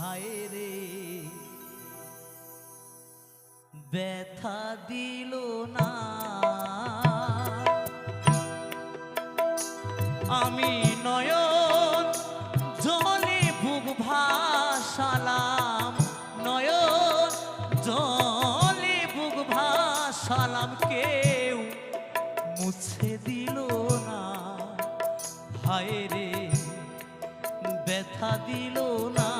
হায় রে। ব্যথা দিল না। আমি নয়ন জলে বুক ভাসালাম, নয়ন জলে বুক ভাসালাম, কেউ মুছে দিল না। হায় রে, ব্যথা দিল না।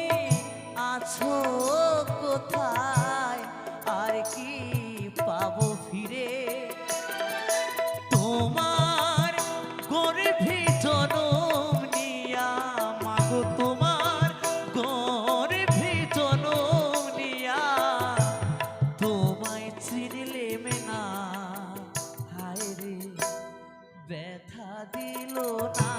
কোথায়? কি পাবো ফিরে? তোমার নিয়া তোমার নিয়া তোমায় হায় রে ব্যথা দিল না।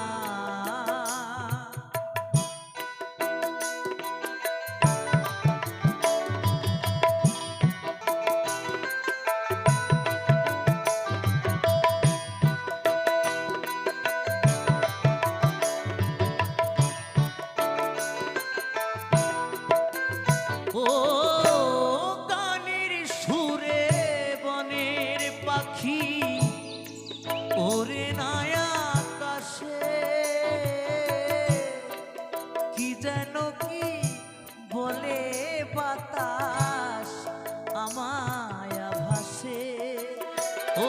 ওরে নায়া আকাশে। কি যেন কি বলে বাতাস আমায় ভাসে। ও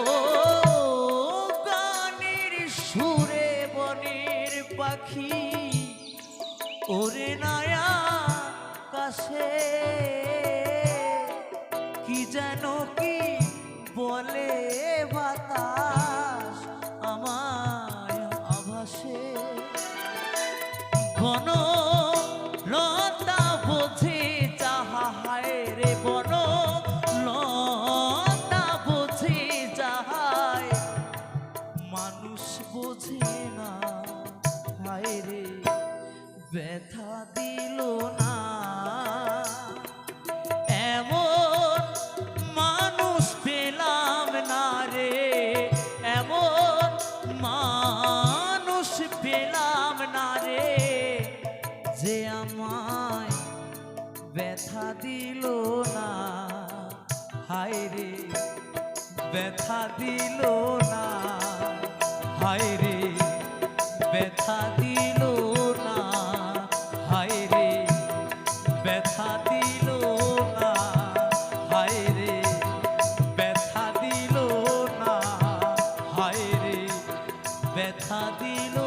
গানের সুরে বনের পাখি, ওরে নায়া কাছে কি যেন কি বলে বাতাস আমায় আভাসে বন লতা বোঝে যাহা হায় রে বন। লতা বোঝে যাহায় মানুষ বোঝে যে আমায় ব্যথা দিল না হায়রে ব্যথা দিল না হায়রে ব্যথা দিল না হায়রে ব্যথা দিল না হায়রে ব্যথা দিল না হায়রে ব্যথা দিল